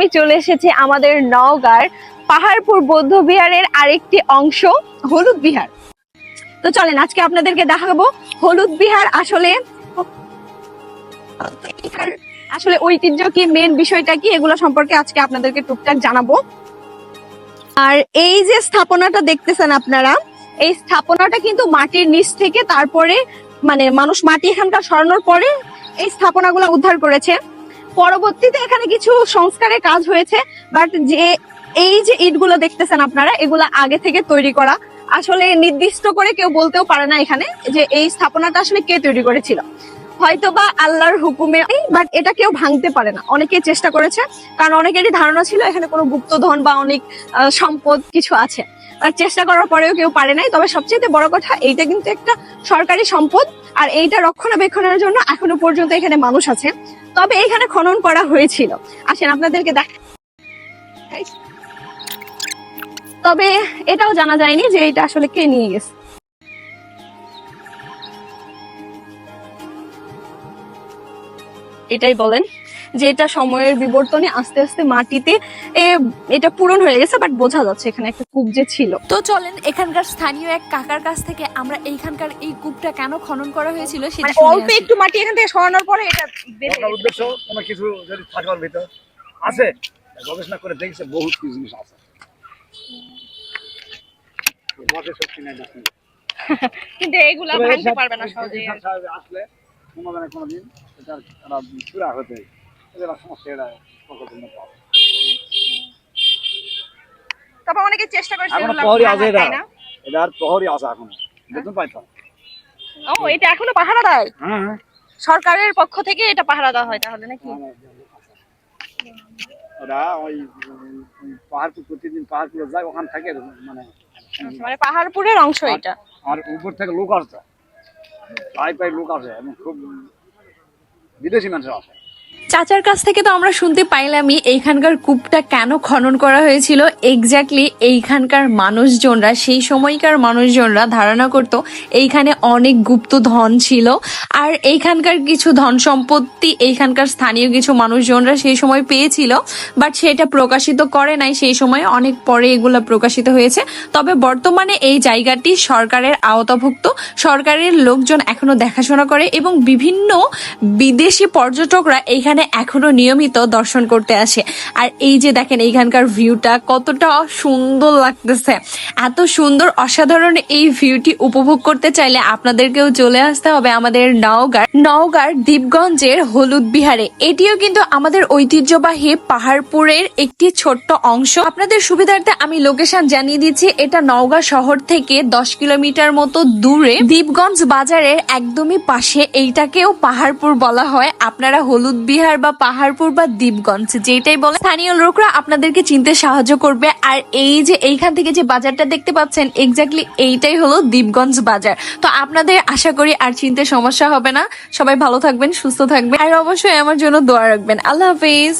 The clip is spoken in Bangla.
আমি চলে এসেছি আমাদের নওগাঁর পাহাড়পুর বৌদ্ধ বিহারের আরেকটি অংশ, হলুদ বিহার। তো চলেন, আজকে আপনাদেরকে দেখাবো হলুদ বিহার আসলে আসলে ঐতিহ্য কি মেন বিষয়টা কি, এগুলো সম্পর্কে আজকে আপনাদেরকে টুকটাক জানাব। আর এই যে স্থাপনাটা দেখতেছেন আপনারা, এই স্থাপনাটা কিন্তু মাটির নিচ থেকে তারপরে মানে মানুষ মাটি এখানকার সরানোর পরে এই স্থাপনাগুলো উদ্ধার করেছে। পরবর্তীতে এখানে কিছু সংস্কারের কাজ হয়েছে বাট যে এই যে ইটগুলো দেখতেছেন আপনারা, এগুলো আগে থেকে তৈরি করা। আসলে নির্দিষ্ট করে কেউ বলতেও পারে না এখানে যে এই স্থাপনাটা আসলে কে তৈরি করেছিল। হয়তো বা আল্লাহর হুকুমে বাট এটা কেউ ভাঙতে পারে না। অনেকে চেষ্টা করেছে, কারণ অনেকেরই ধারণা ছিল এখানে কোনো গুপ্তধন বা অনেক সম্পদ কিছু আছে। আর চেষ্টা করার পরেও কেউ পারে নাই, তবে সবচেয়ে বড় কথা, এইটা কিন্তু একটা সরকারি সম্পদ, আর এইটা রক্ষণাবেক্ষণের জন্য এখনও পর্যন্ত এখানে মানুষ আছে। তবে এখানে খনন করা হয়েছিল। আসেন, আপনাদেরকে দেখ তবে এটাও জানা যায়নি যে এটা আসলে কে নিয়ে গেছে। এটাই বলেন যে এটা সময়ের বিবর্তনে আস্তে আস্তে মাটিতে এ, এটা পূরণ হয়ে গেছে বাট বোঝা যাচ্ছে এখানে একটা কূপ যে ছিল তো চলেন এখানকার স্থানীয় এক কাকার কাছ থেকে আমরা এইখানকার এই কূপটা কেন খনন করা হয়েছিল সেটা মানে অল্প একটু মাটি এখান থেকে সরানোর পরে এটা। উদ্দেশ্য কোনো কিছু যদি থাকার ভিতর আছে গবেষণা করে দেখছে বহুত কিছু জিনিস আছে। কিন্তু এগুলা ভাঙতে পারবে না সহজে আসলে কোনো মানে কোনো দিন এটা তারা চূড়া হতে এদের সমস্যা এটা প্রকল্পের হবে। তবে অনেকে চেষ্টা করছে এখনও এগুলা প্রহরী আছে এটা না? এটা আর প্রহরী আছে এখনও। বেতন পাইতাম ও এটা এখনও পাহারা দেয়? হ্যাঁ। হ্যাঁ সরকারের পক্ষ থেকে এটা পাহারা দেওয়া হয় তাহলে নাকি? ওরা ওই ওই পাহাড়পুর প্রতিদিন পাহাড়পুরে যায় ওখান থেকে মানে মানে পাহাড়পুরের অংশ এটা। আর উপর থেকে লোক আসছে প্রায় প্রায় লোক আসে এবং খুব বিদেশি মানুষ আসে চাচার কাছ থেকে তো আমরা শুনতে পাইলামই, এইখানকার কূপটা কেন খনন করা হয়েছিল? এক্স্যাক্টলি এইখানকার মানুষজনরা, সেই সময়কার মানুষজনরা ধারণা করত এইখানে অনেক গুপ্ত ধন ছিল। আর এইখানকার কিছু ধন সম্পত্তি, এইখানকার স্থানীয় কিছু মানুষজনরা সেই সময় পেয়েছিল বাট সেটা প্রকাশিত করে নাই। সেই সময় অনেক পরে এগুলো প্রকাশিত হয়েছে। তবে বর্তমানে এই জায়গাটি সরকারের আওতাভুক্ত। সরকারের লোকজন এখনও দেখাশোনা করে এবং বিভিন্ন বিদেশি পর্যটকরা এইখানে এখনও নিয়মিত দর্শন করতে আসে। আর এই যে দেখেন, এইখানকার ভিউটা কতটা সুন্দর লাগতেছে। এত সুন্দর, অসাধারণ এই ভিউটি উপভোগ করতে চাইলে আপনাদেরকেও চলে আসতে হবে আমাদের নওগাঁ নওগাঁর দ্বীপগঞ্জের হলুদ বিহারে। এটিও কিন্তু আমাদের ঐতিহ্যবাহী পাহাড়পুরের একটি ছোট্ট অংশ। আপনাদের সুবিধার্থে আমি লোকেশন জানিয়ে দিচ্ছি। এটা নওগাঁ শহর থেকে দশ কিলোমিটার মতো দূরে। দ্বীপগঞ্জ বাজারের একদমই পাশে এইটাকেও পাহাড়পুর বলা হয়। আপনারা হলুদ বিহার বা পাহাড়পুর বা দ্বীপগঞ্জ, যেটাই বলে স্থানীয় লোকরা আপনাদেরকে চিনতে সাহায্য করবে। আর এই যে এইখান থেকে যে বাজারটা দেখতে পাচ্ছেন এক্স্যাক্টলি এইটাই হলো দ্বীপগঞ্জ বাজার। তো আপনাদের আশা করি আর চিনতে সমস্যা হবে না। সবাই ভালো থাকবেন, সুস্থ থাকবেন। আর অবশ্যই আমার জন্য দোয়া রাখবেন। আল্লাহ হাফিজ।